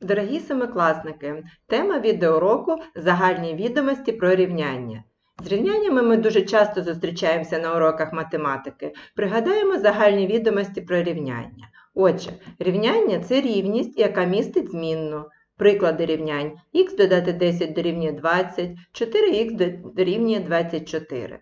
Дорогі семикласники, тема відеоуроку загальні відомості про рівняння. З рівняннями ми дуже часто зустрічаємося на уроках математики. Пригадаємо загальні відомості про рівняння. Отже, рівняння це рівність, яка містить змінну. Приклади рівнянь х додати 10 дорівнює 20, 4х дорівнює 24.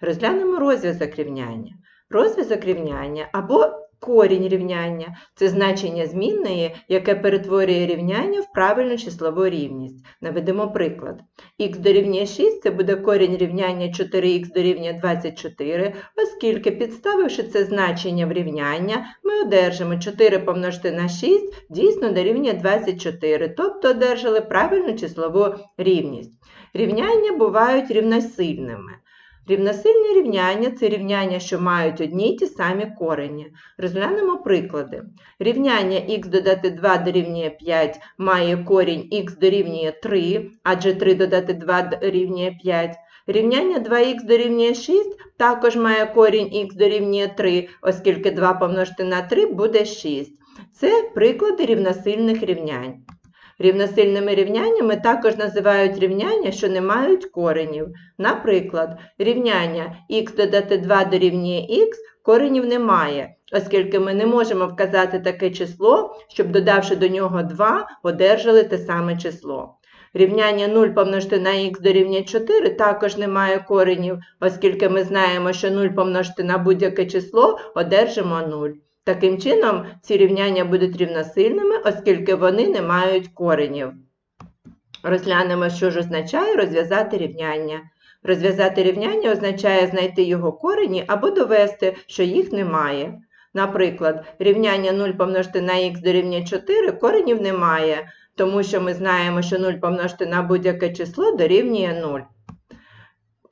Розглянемо розв'язок рівняння. Розв'язок рівняння або корінь рівняння це значення змінної, яке перетворює рівняння в правильну числову рівність. Наведемо приклад. х дорівнює 6 це буде корінь рівняння 4х дорівнює 24, оскільки, підставивши це значення в рівняння, ми одержимо 4 помножити на 6 дійсно дорівнює 24, тобто одержали правильну числову рівність. Рівняння бувають рівносильними. Рівносильні рівняння це рівняння, що мають одні й ті самі корені. Розглянемо приклади. Рівняння х додати 2 дорівнює 5 має корінь х дорівнює 3, адже 3 додати 2 дорівнює 5. Рівняння 2х дорівнює 6 також має корінь х дорівнює 3, оскільки 2 помножити на 3 буде 6. Це приклади рівносильних рівнянь. Рівносильними рівняннями також називають рівняння, що не мають коренів. Наприклад, рівняння х додати 2 дорівнює х коренів немає, оскільки ми не можемо вказати таке число, щоб, додавши до нього 2, одержали те саме число. Рівняння 0 помножити на х дорівнює 4 також не має коренів, оскільки ми знаємо, що 0 помножити на будь-яке число одержимо 0. Таким чином, ці рівняння будуть рівносильними, оскільки вони не мають коренів. Розглянемо, що ж означає розв'язати рівняння. Розв'язати рівняння означає знайти його корені або довести, що їх немає. Наприклад, рівняння 0 помножити на х дорівнює 4 коренів немає, тому що ми знаємо, що 0 помножити на будь-яке число дорівнює 0.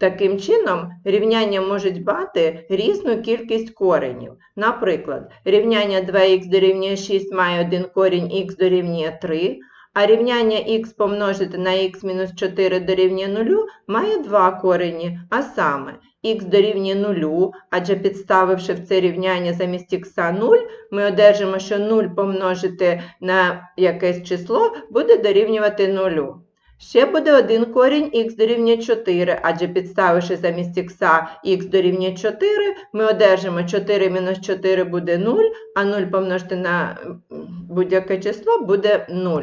Таким чином, рівняння можуть мати різну кількість коренів. Наприклад, рівняння 2х дорівнює 6 має один корінь х дорівнює 3, а рівняння х помножити на х-4 дорівнює 0 має два корені, а саме х дорівнює 0, адже підставивши в це рівняння замість х 0, ми одержимо, що 0 помножити на якесь число буде дорівнювати 0. Ще буде один корінь х дорівнює 4, адже підставивши замість х х дорівнює 4, ми одержимо 4 мінус 4 буде 0, а 0 помножити на будь-яке число буде 0.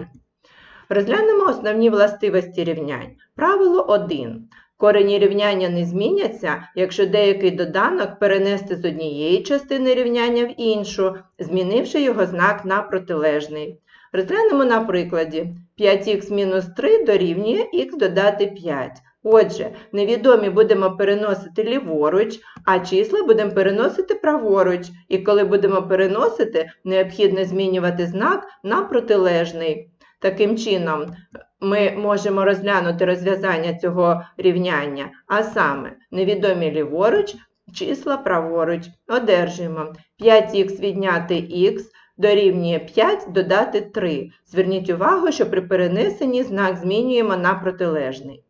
Розглянемо основні властивості рівнянь. Правило 1. Корені рівняння не зміняться, якщо деякий доданок перенести з однієї частини рівняння в іншу, змінивши його знак на протилежний. Розглянемо на прикладі. 5х мінус 3 дорівнює х додати 5. Отже, невідомі будемо переносити ліворуч, а числа будемо переносити праворуч. І коли будемо переносити, необхідно змінювати знак на протилежний. Таким чином, ми можемо розглянути розв'язання цього рівняння, а саме невідомі ліворуч, числа праворуч. Одержуємо 5х відняти х дорівнює 5 додати 3. Зверніть увагу, що при перенесенні знак змінюємо на протилежний.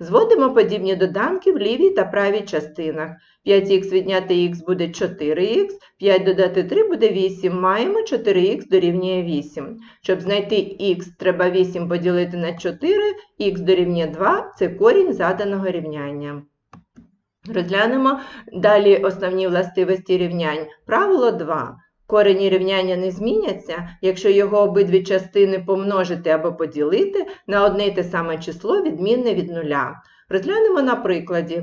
Зводимо подібні доданки в лівій та правій частинах. 5х відняти х буде 4х, 5 додати 3 буде 8. Маємо 4х дорівнює 8. Щоб знайти х, треба 8 поділити на 4, х дорівнює 2 це корінь заданого рівняння. Розглянемо далі основні властивості рівнянь. Правило 2. Корені рівняння не зміняться, якщо його обидві частини помножити або поділити на одне й те саме число, відмінне від нуля. Розглянемо на прикладі.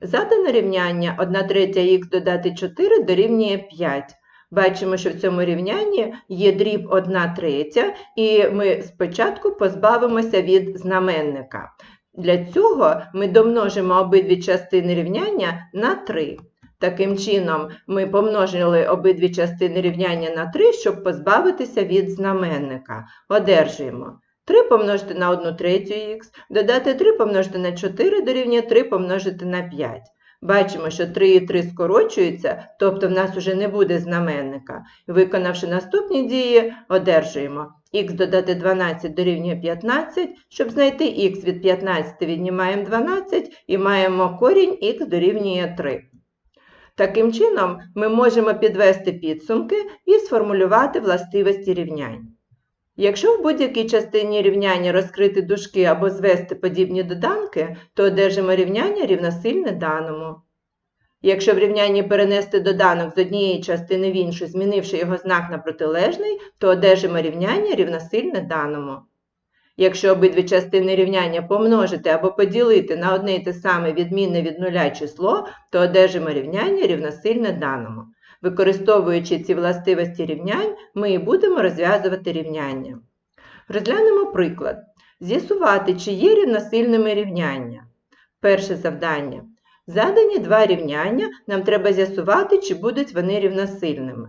Задане рівняння 1 третя х додати 4 дорівнює 5. Бачимо, що в цьому рівнянні є дріб 1 третя, і ми спочатку позбавимося від знаменника. Для цього ми домножимо обидві частини рівняння на 3. Таким чином, ми помножили обидві частини рівняння на 3, щоб позбавитися від знаменника. Одержуємо 3 помножити на 1 третю х, додати 3 помножити на 4 дорівнює 3 помножити на 5. Бачимо, що 3 і 3 скорочуються, тобто в нас вже не буде знаменника. Виконавши наступні дії, одержуємо х додати 12 дорівнює 15. Щоб знайти х від 15, віднімаємо 12 і маємо корінь х дорівнює 3. Таким чином, ми можемо підвести підсумки і сформулювати властивості рівнянь. Якщо в будь-якій частині рівняння розкрити дужки або звести подібні доданки, то одержимо рівняння рівносильне даному. Якщо в рівнянні перенести доданок з однієї частини в іншу, змінивши його знак на протилежний, то одержимо рівняння рівносильне даному. Якщо обидві частини рівняння помножити або поділити на одне й те саме відмінне від нуля число, то одержимо рівняння рівносильне даному. Використовуючи ці властивості рівнянь, ми і будемо розв'язувати рівняння. Розглянемо приклад. З'ясувати, чи є рівносильними рівняння. Перше завдання. Задані два рівняння, нам треба з'ясувати, чи будуть вони рівносильними.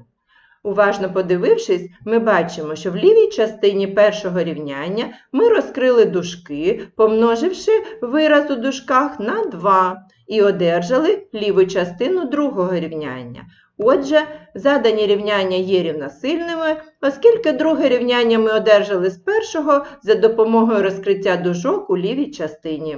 Уважно подивившись, ми бачимо, що в лівій частині першого рівняння ми розкрили дужки, помноживши вираз у дужках на 2 і одержали ліву частину другого рівняння. Отже, задані рівняння є рівносильними, оскільки друге рівняння ми одержали з першого за допомогою розкриття дужок у лівій частині.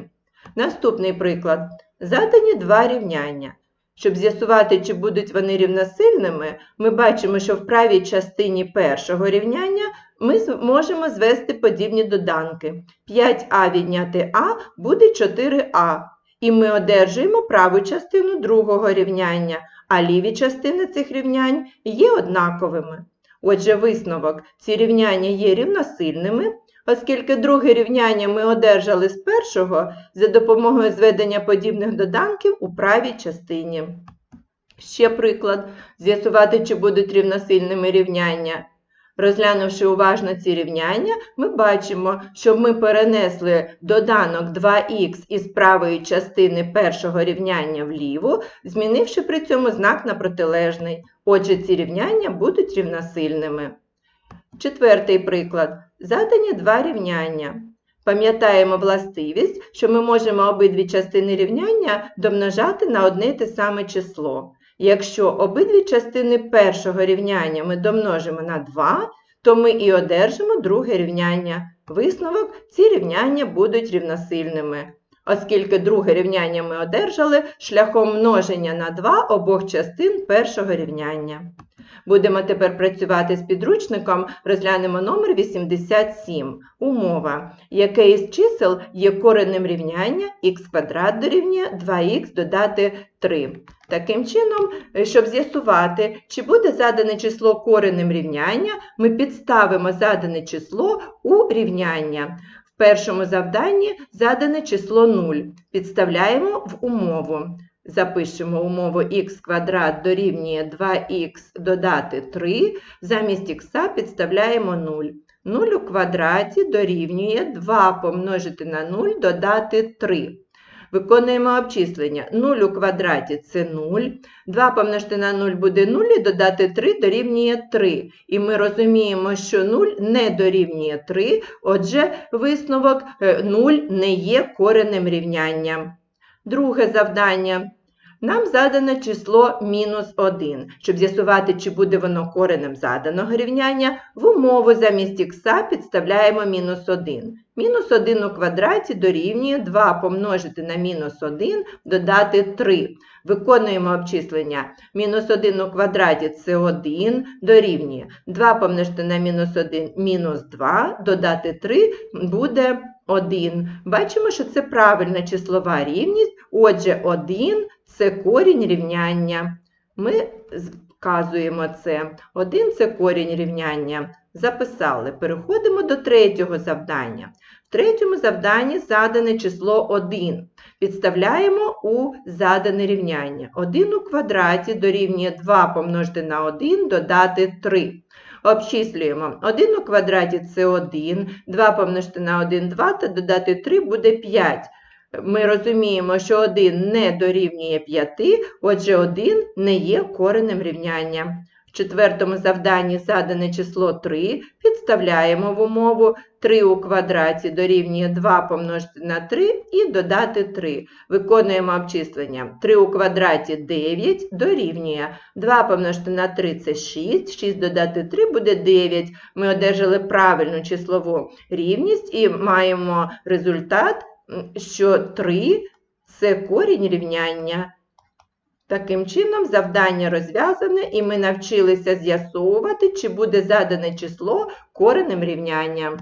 Наступний приклад. Задані два рівняння. Щоб з'ясувати, чи будуть вони рівносильними, ми бачимо, що в правій частині першого рівняння ми можемо звести подібні доданки. 5а відняти а буде 4а. І ми одержуємо праву частину другого рівняння, а ліві частини цих рівнянь є однаковими. Отже, висновок, ці рівняння є рівносильними, оскільки друге рівняння ми одержали з першого за допомогою зведення подібних доданків у правій частині. Ще приклад. З'ясувати, чи будуть рівносильними рівняння. Розглянувши уважно ці рівняння, ми бачимо, що ми перенесли доданок 2х із правої частини першого рівняння вліву, змінивши при цьому знак на протилежний. Отже, ці рівняння будуть рівносильними. Четвертий приклад. Задані два рівняння. Пам'ятаємо властивість, що ми можемо обидві частини рівняння домножати на одне й те саме число. Якщо обидві частини першого рівняння ми домножимо на 2, то ми і одержимо друге рівняння. Висновок ці рівняння будуть рівносильними. Оскільки друге рівняння ми одержали шляхом множення на 2 обох частин першого рівняння. Будемо тепер працювати з підручником, розглянемо номер 87. Умова. Яке із чисел є коренем рівняння х квадрат дорівнює 2х додати 3. Таким чином, щоб з'ясувати, чи буде задане число коренем рівняння, ми підставимо задане число у рівняння. В першому завданні задане число 0. Підставляємо в умову. Запишемо умову х квадрат дорівнює 2х додати 3, замість х підставляємо 0. 0 у квадраті дорівнює 2 помножити на 0 додати 3. Виконуємо обчислення. 0 у квадраті це 0, 2 помножити на 0 буде 0 і додати 3 дорівнює 3. І ми розуміємо, що 0 не дорівнює 3, отже, висновок 0 не є коренем рівняння. Друге завдання. Нам задане число мінус 1. Щоб з'ясувати, чи буде воно коренем заданого рівняння, в умову замість х підставляємо мінус 1. Мінус 1 у квадраті дорівнює 2 помножити на мінус 1 додати 3. Виконуємо обчислення. Мінус 1 у квадраті це 1 дорівнює 2 помножити на мінус 1 мінус 2 додати 3 буде 1. Бачимо, що це правильна числова рівність. Отже, 1 це корінь рівняння. Ми вказуємо це. 1 це корінь рівняння. Записали. Переходимо до третього завдання. В третьому завданні задане число 1. Підставляємо у задане рівняння. 1 у квадраті дорівнює 2 помножити на 1 додати 3. Обчислюємо. 1 у квадраті це 1, 2 помножити на 1 2 та додати 3 буде 5. Ми розуміємо, що 1 не дорівнює 5, отже 1 не є коренем рівняння. В четвертому завданні задане число 3, підставляємо в умову 3 у квадраті дорівнює 2 помножити на 3 і додати 3. Виконуємо обчислення. 3 у квадраті 9 дорівнює 2 помножити на 3 це 6, 6 додати 3 буде 9. Ми одержали правильну числову рівність і маємо результат, що 3 це корінь рівняння. Таким чином, завдання розв'язане, і ми навчилися з'ясовувати, чи буде задане число коренем рівняння.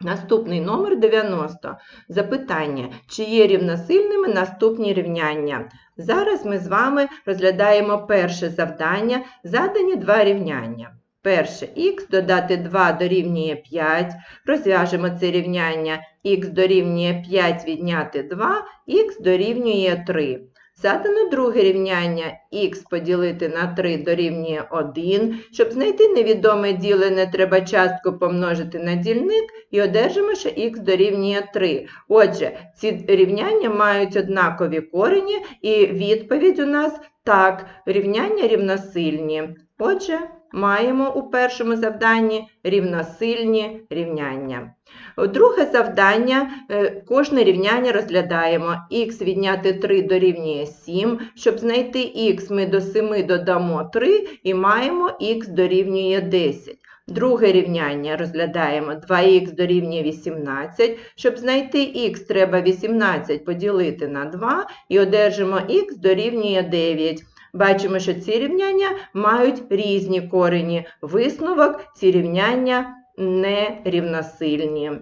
Наступний номер 90. Запитання, чи є рівносильними наступні рівняння? Зараз ми з вами розглядаємо перше завдання, задані два рівняння. Перше х додати 2 дорівнює 5. Розв'яжемо це рівняння х дорівнює 5 відняти 2, х дорівнює 3. Задано друге рівняння х поділити на 3 дорівнює 1. Щоб знайти невідоме ділене, треба частку помножити на дільник і одержимо, що х дорівнює 3. Отже, ці рівняння мають однакові корені, і відповідь у нас так, рівняння рівносильні. Отже, маємо у першому завданні рівносильні рівняння. Друге завдання, е, кожне рівняння розглядаємо. х відняти 3 дорівнює 7. Щоб знайти х, ми до 7 додамо 3 і маємо х дорівнює 10. Друге рівняння розглядаємо 2х дорівнює 18. Щоб знайти х, треба 18 поділити на 2 і одержимо х дорівнює 9. Бачимо, що ці рівняння мають різні корені. Висновок ці рівняння не рівносильні.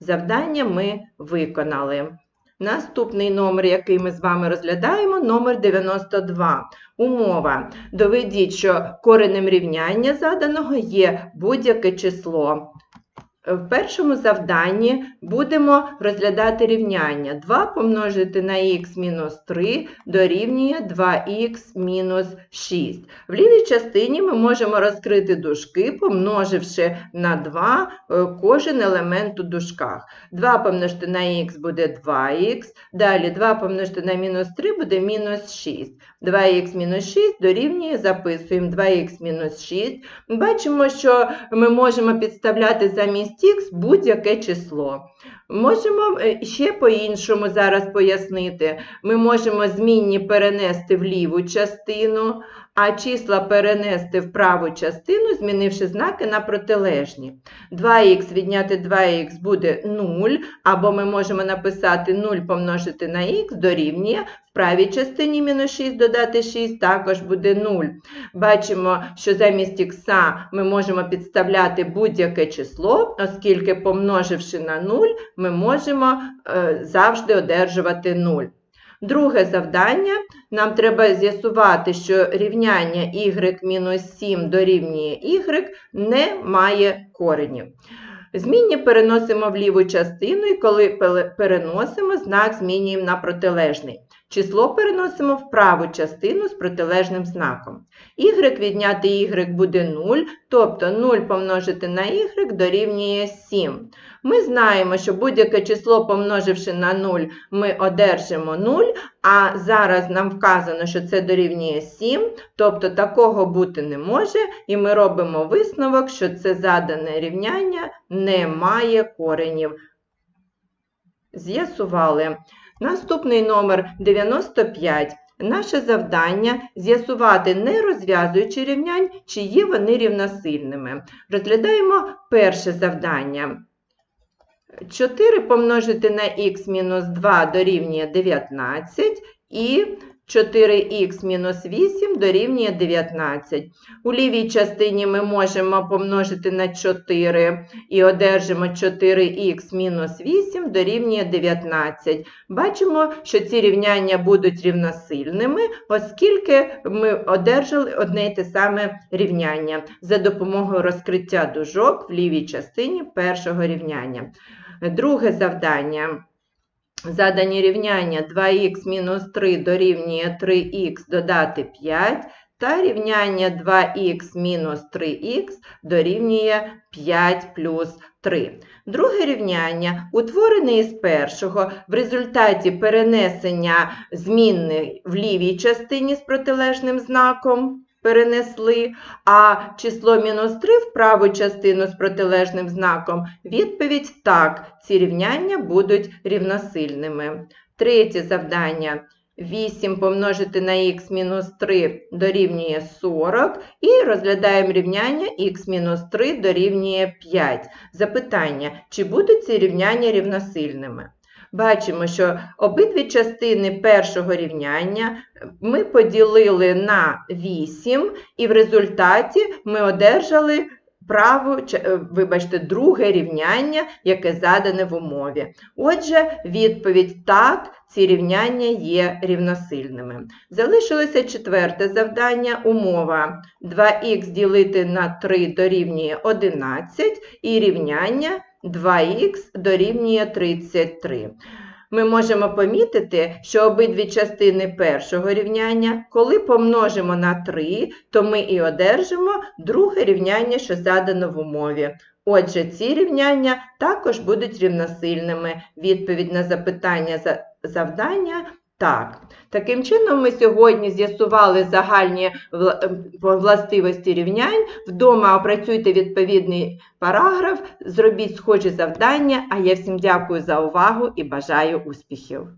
Завдання ми виконали. Наступний номер, який ми з вами розглядаємо, номер 92. Умова. Доведіть, що коренем рівняння заданого є будь-яке число. В першому завданні будемо розглядати рівняння. 2 помножити на х мінус 3 дорівнює 2х мінус 6. В лівій частині ми можемо розкрити дужки, помноживши на 2 е, кожен елемент у дужках. 2 помножити на х буде 2х, далі 2 помножити на мінус 3 буде мінус 6. 2х мінус 6 дорівнює, записуємо 2х мінус 6. Бачимо, що ми можемо підставляти замість х будь-яке число. Можемо е, ще по-іншому зараз пояснити. Ми можемо змінні перенести в ліву частину, а числа перенести в праву частину, змінивши знаки на протилежні. 2х відняти 2х буде 0, або ми можемо написати 0 помножити на х дорівнює. В правій частині мінус 6 додати 6 також буде 0. Бачимо, що замість х ми можемо підставляти будь-яке число, оскільки, помноживши на 0, ми можемо е, завжди одержувати 0. Друге завдання. Нам треба з'ясувати, що рівняння y-7 дорівнює y не має коренів. Змінні переносимо в ліву частину, і коли переносимо, знак змінюємо на протилежний. Число переносимо в праву частину з протилежним знаком. Y відняти y буде 0, тобто 0 помножити на y дорівнює 7. Ми знаємо, що будь-яке число, помноживши на 0, ми одержимо 0, а зараз нам вказано, що це дорівнює 7, тобто такого бути не може, і ми робимо висновок, що це задане рівняння не має коренів. З'ясували. Наступний номер 95. Наше завдання з'ясувати, не розв'язуючи рівнянь, чи є вони рівносильними. Розглядаємо перше завдання. 4 помножити на х мінус 2 дорівнює 19 і 4х мінус 8 дорівнює 19. У лівій частині ми можемо помножити на 4 і одержимо 4х мінус 8 дорівнює 19. Бачимо, що ці рівняння будуть рівносильними, оскільки ми одержали одне й те саме рівняння за допомогою розкриття дужок в лівій частині першого рівняння. Друге завдання. Задані рівняння 2х мінус 3 дорівнює 3х додати 5, та рівняння 2х мінус 3х дорівнює 5 плюс 3. Друге рівняння утворене із першого в результаті перенесення змінних в лівій частині з протилежним знаком перенесли, а число мінус 3 в праву частину з протилежним знаком. Відповідь так, ці рівняння будуть рівносильними. Третє завдання. 8 помножити на х мінус 3 дорівнює 40 і розглядаємо рівняння х мінус 3 дорівнює 5. Запитання, чи будуть ці рівняння рівносильними? Бачимо, що обидві частини першого рівняння ми поділили на 8, і в результаті ми одержали праву, е, вибачте, друге рівняння, яке задане в умові. Отже, відповідь так, ці рівняння є рівносильними. Залишилося четверте завдання, умова 2х ділити на 3 дорівнює 11 і рівняння 2х дорівнює 33. Ми можемо помітити, що обидві частини першого рівняння, коли помножимо на 3, то ми і одержимо друге рівняння, що задано в умові. Отже, ці рівняння також будуть рівносильними. Відповідь на запитання за завдання так. Таким чином, ми сьогодні з'ясували загальні ем, властивості рівнянь. Вдома опрацюйте відповідний параграф, зробіть схожі завдання. А я всім дякую за увагу і бажаю успіхів!